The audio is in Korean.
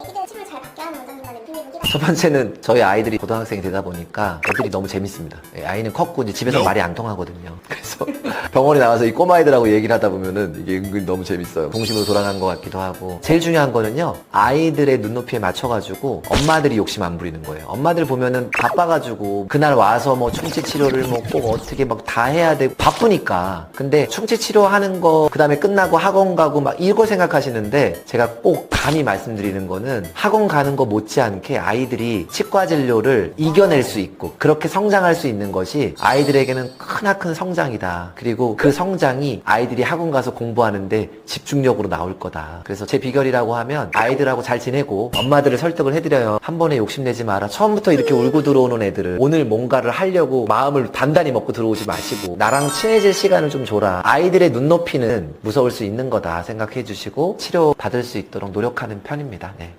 애기들 치료를 잘 받게 하는 원장님만의 비밀 무기가 첫 번째는 저희 아이들이 고등학생이 되다 보니까 애들이 너무 재밌습니다. 예, 아이는 컸고 이제 집에서 말이 안 통하거든요. 그래서 병원에 나와서 이 꼬마아이들하고 얘기를 하다 보면은 이게 은근히 너무 재밌어요. 동심으로 돌아간 것 같기도 하고. 제일 중요한 거는요. 아이들의 눈높이에 맞춰가지고 엄마들이 욕심 안 부리는 거예요. 엄마들 보면은 바빠가지고 그날 와서 뭐 충치 치료를 뭐 꼭 어떻게 막 다 해야 되고 바쁘니까. 근데 충치 치료하는 거 그다음에 끝나고 학원 가고 막 이거 생각하시는데 제가 꼭 감히 말씀드리는 거는 학원 가는 거 못지않게 아이들이 치과 진료를 이겨낼 수 있고 그렇게 성장할 수 있는 것이 아이들에게는 크나큰 성장이다. 그리고 그 성장이 아이들이 학원 가서 공부하는데 집중력으로 나올 거다. 그래서 제 비결이라고 하면 아이들하고 잘 지내고 엄마들을 설득을 해드려요. 한 번에 욕심내지 마라. 처음부터 이렇게 울고 들어오는 애들은 오늘 뭔가를 하려고 마음을 단단히 먹고 들어오지 마시고 나랑 친해질 시간을 좀 줘라. 아이들의 눈높이는 무서울 수 있는 거다 생각해 주시고 치료 받을 수 있도록 노력하는 편입니다. 네.